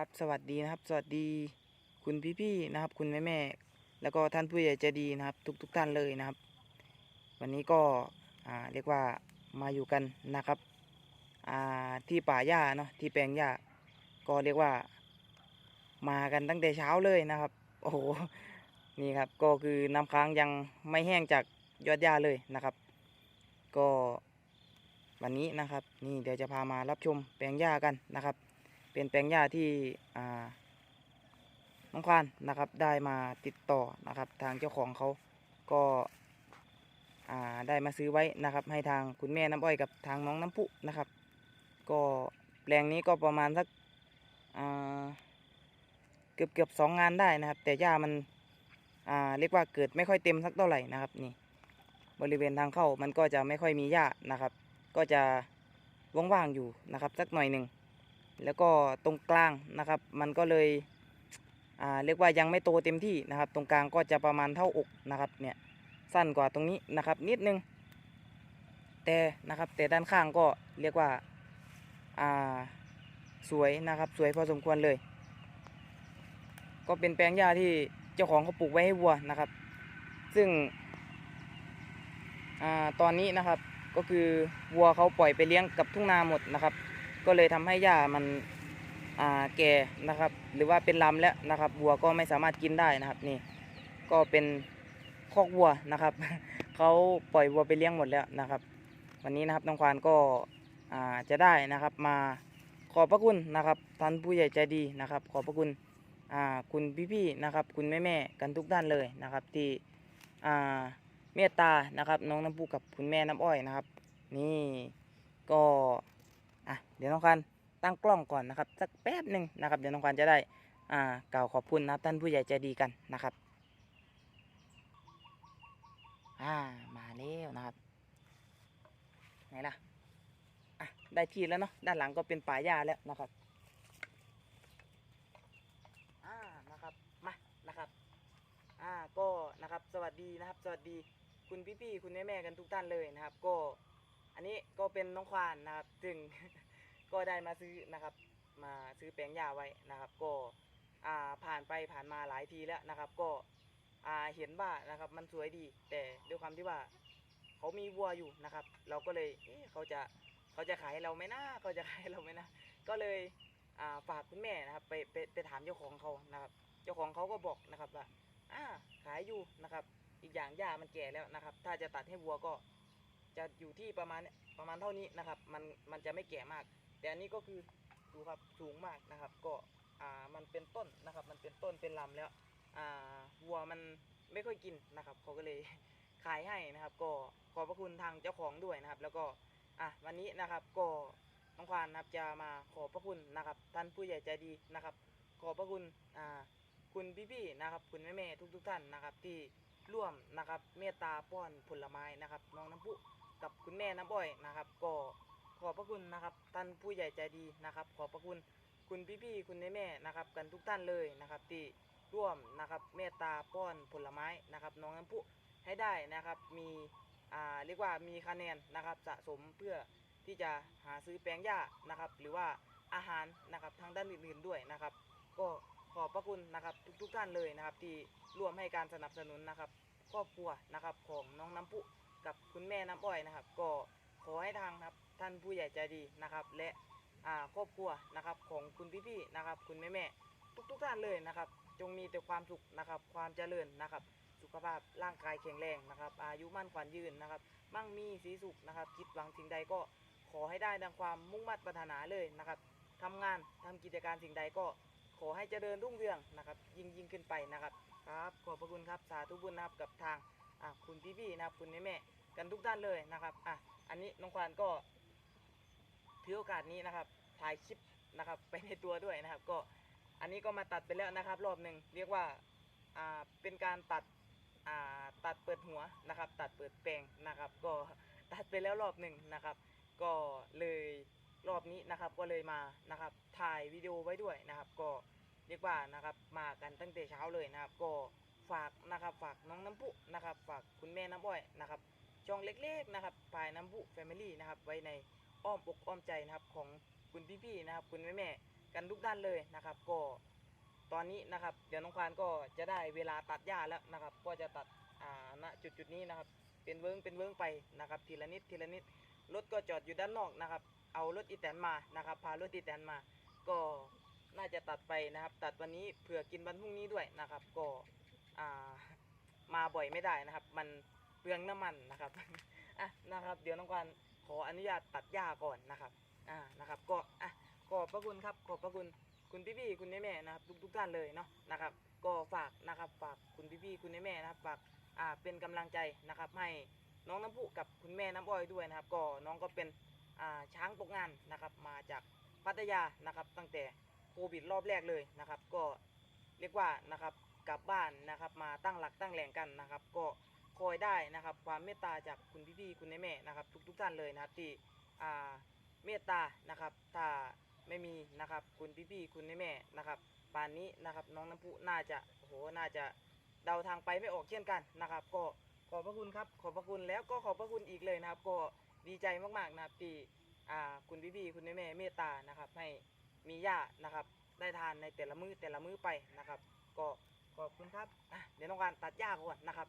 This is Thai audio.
ครับ สวัสดีนะครับ สวัสดีคุณพี่ๆนะครับ คุณแม่ๆแล้วก็ท่านผู้ใหญ่ใจดีนะครับ ทุกๆทท่านเลยนะครับ วันนี้ก็เรียกว่ามาอยู่กันนะครับที่ป่าหญ้าเนาะที่แปลงหญ้าก็เรียกว่า มากันตั้งแต่เช้าเลยนะครับ โอ้โหนี่ครับก็คือน้ำค้างยังไม่แห้งจากยอดหญ้าเลยนะครับ ก็วันนี้นะครับ นี่เดี๋ยวจะพามารับชมแปลงหญ้ากันนะครับ เป็นแปลงหญ้าที่น้องควานนะครับได้มาติดต่อนะครับทางเจ้าของเขาก็ได้มาซื้อไว้นะครับ ให้ทางคุณแม่น้ำอ้อยกับทางน้องน้ำพุนะครับ ก็แปลงนี้ก็ประมาณสักเกือบเกือบสองงานได้นะครับ แต่หญ้ามันเรียกว่าเกิดไม่ค่อยเต็มสักเท่าไหร่นะครับนี่บริเวณทางเข้ามันก็จะไม่ค่อยมีหญ้านะครับ ก็จะว่างๆอยู่นะครับสักหน่อยหนึ่ง แล้วก็ตรงกลางนะครับ มันก็เลยเรียกว่ายังไม่โตเต็มที่นะครับ ตรงกลางก็จะประมาณเท่าอกนะครับเนี่ยสั้นกว่าตรงนี้นะครับนิดนึง แต่นะครับแต่ด้านข้างก็เรียกว่าาสวยนะครับสวยพอสมควรเลย ก็เป็นแปลงหญ้าที่เจ้าของเขาปลูกไว้ให้วัวนะครับ ซึ่งอตอนนี้นะครับก็คือวัวเขาปล่อยไปเลี้ยงกับทุ่งนาหมดนะครับ ก็เลยทำให้หญ้ามันแก่นะครับ หรือว่าเป็นลำแล้วนะครับวัวก็ไม่สามารถกินได้นะครับนี่ ก็เป็นคอกวัวนะครับเขาปล่อยวัวไปเลี้ยงหมดแล้วนะครับ วันนี้นะครับน้องควานก็จะได้นะครับ มาขอบพระคุณนะครับท่านผู้ใหญ่ใจดีนะครับ ขอบพระคุณคุณพี่ๆนะครับ คุณแม่ๆกันทุกด้านเลยนะครับ ที่เมตตานะครับ น้องน้ำปูกับคุณแม่น้ำอ้อยนะครับ นี่ก็ อะเดี๋ยวน้องคันตั้งกล้องก่อนนะครับสักแป๊บหนึ่งนะครับ เดี๋ยวน้องคันจะได้อ่ากล่าวขอบคุณนะครับท่านผู้ใหญ่ใจดีกันนะครับอ่ามาแล้วนะครับไหนล่ะอะได้ที่แล้วเนาะด้านหลังก็เป็นป่าหญ้าแล้วนะครับอ่านะครับมานะครับอ่าก็นะครับสวัสดีนะครับ สวัสดีคุณพี่ๆคุณแม่ๆกันทุกท่านเลยนะครับ ก็ อันนี้ก็เป็นน้องควานนะครับซึ่ง ก็ได้มาซื้อนะครับ มาซื้อแปลงหญ้าไว้นะครับ ก็อ่าผ่านไปผ่านมาหลายทีแล้วนะครับ ก็อ่าเห็นว่านะครับมันสวยดี แต่ด้วยความที่ว่าเขามีวัวอยู่นะครับ เราก็เลยเเขาจะเขาจะขายเราไหมนะเขาจะขายเราไหมนะก็เลยอ่าฝากคุณแม่นะครับ ไปไปไปถามเจ้าของเขานะครับ เจ้าของเขาก็บอกนะครับว่าอ่าขายอยู่นะครับ อีกอย่างหญ้ามันแก่แล้วนะครับ ถ้าจะตัดให้วัวก็จะอยู่ที่ประมาณประมาณเท่านี้นะครับ มันมันจะไม่แก่มาก แต่อันนี้ก็คือดูครับสูงมากนะครับ ก็อ่ามันเป็นต้นนะครับ มันเป็นต้นเป็นลำแล้วอ่าวัวมันไม่ค่อยกินนะครับเขาก็เลยขายให้นะครับ ก็ขอบพระคุณทางเจ้าของด้วยนะครับ แล้วก็อะวันนี้นะครับก็น้องควานนะครับจะมาขอบพระคุณนะครับ ท่านผู้ใหญ่ใจดีนะครับ ขอบพระคุณอ่าคุณพี่ๆนะครับ คุณแม่ๆทุก ๆ ท่านนะครับ ที่ร่วมนะครับ เมตตาป้อนผลไม้นะครับน้องน้ำพุกับคุณแม่น้ำอ้อยนะครับ ก็ ขอบพระคุณนะครับท่านผู้ใหญ่ใจดีนะครับ ขอบพระคุณคุณพี่ๆคุณแม่ๆนะครับ กันทุกท่านเลยนะครับที่ร่วมนะครับเมตตาป้อนผลไม้นะครับ น้องน้ำพุให้ได้นะครับมีอ่าเรียกว่ามีคะแนนนะครับสะสมเพื่อที่จะหาซื้อแปลงหญ้านะครับ หรือว่าอาหารนะครับทางด้านอื่นๆด้วยนะครับ ก็ขอบพระคุณนะครับทุกๆท่านเลยนะครับ ที่ร่วมให้การสนับสนุนนะครับครอบครัวนะครับของน้องน้ำพุกับคุณแม่น้ำอ้อยนะครับ ก็ขอให้ทางครับ ท่านผู้ใหญ่ใจดีนะครับ และครอบครัวนะครับของคุณพี่ๆนะครับ คุณแม่ๆทุกๆท่านเลยนะครับ จงมีแต่ความสุขนะครับ ความเจริญนะครับ สุขภาพร่างกายแข็งแรงนะครับ อายุมั่นขวัญยืนนะครับ มั่งมีสีสุขนะครับ คิดหวังสิ่งใดก็ขอให้ได้ดังความมุ่งมั่นปรารถนาเลยนะครับทำงานทำกิจการสิ่งใดก็ขอให้เจริญรุ่งเรืองนะครับ ยิ่งยิ่งขึ้นไปนะครับครับขอบพระคุณครับสาธุบุญนะครับกับทางคุณพี่ๆนะครับคุณแม่ๆกันทุกด้านเลยนะครับอะอันนี้น้องควานก็ ถือโอกาสนี้นะครับถ่ายคลิปนะครับไปในตัวด้วยนะครับ ก็อันนี้ก็มาตัดไปแล้วนะครับ รอบหนึ่งเรียกว่าอ่าเป็นการตัดอ่าตัดเปิดหัวนะครับ ตัดเปิดแปลงนะครับ ก็ตัดไปแล้วรอบหนึ่งนะครับ ก็เลยรอบนี้นะครับก็เลยมานะครับถ่ายวิดีโอไว้ด้วยนะครับ ก็เรียกว่านะครับมากันตั้งแต่เช้าเลยนะครับ ก็ฝากนะครับฝากน้องน้ำพุนะครับ ฝากคุณแม่น้ำอ้อยนะครับช่องเล็กๆนะครับปลายน้ำพุแฟมิลี่นะครับไว้ใน อ้อมอกอ้อมใจนะครับของคุณพี่ๆนะครับ คุณแม่ๆกันทุกท่านเลยนะครับ ก็ตอนนี้นะครับ เดี๋ยวน้องควานก็จะได้เวลาตัดหญ้าแล้วนะครับ ก็จะตัดอ่าณจุดจุดๆนี้นะครับ เป็นเวิ้งเป็นเวิ้งไปนะครับ ทีละนิดทีละนิดรถก็จอดอยู่ด้านนอกนะครับ เอารถอีแตนมานะครับพารถอีแตนมา ก็น่าจะตัดไปนะครับ ตัดวันนี้เผื่อกินวันพรุ่งนี้ด้วยนะครับ ก็อ่ามาบ่อยไม่ได้นะครับ มันเปลืองน้ำมันนะครับอะนะครับ เดี๋ยวน้องควาน ขออนุญาตตัดหญ้าก่อนนะครับอ่านะครับ ก็อะขอบพระคุณครับขอบพระคุณคุณพี่ๆคุณแม่ๆนะครับ ทุกทุกท่านเลยเนาะนะครับ ก็ฝากนะครับฝากคุณพี่ๆคุณแม่ๆนะครับฝากอ่าเป็นกำลังใจนะครับ ให้น้องน้ำพุกับคุณแม่น้ำอ้อยด้วยนะครับ ก็น้องก็เป็นอ่าช้างตกงานนะครับ มาจากพัทยานะครับ ตั้งแต่โควิดรอบแรกเลยนะครับ ก็เรียกว่านะครับกลับบ้านนะครับ มาตั้งหลักตั้งแหล่งกันนะครับ ก็ คอยได้นะครับ ความเมตตาจากคุณพี่ๆคุณแม่ๆนะครับทุกๆท่านเลยนะครับที่เมตตานะครับ ถ้าไม่มีนะครับคุณพี่ๆคุณแม่ๆนะครับป่านนี้นะครับน้องน้ำพุน่าจะโอ้โหน่าจะเดาทางไปไม่ออกเช่นกันนะครับ ก็ขอบพระคุณครับขอบพระคุณแล้วก็ขอบพระคุณอีกเลยนะครับ ก็ดีใจมากๆนะครับที่คุณพี่ๆคุณแม่ๆเมตตานะครับ ให้มีหญ้านะครับ ได้ทานในแต่ละมือ้อแต่ละมื้อไปนะครับ ก็ขอบคุณครับเดี๋ยวน้องการตัดหญ้าก่อนนะครับ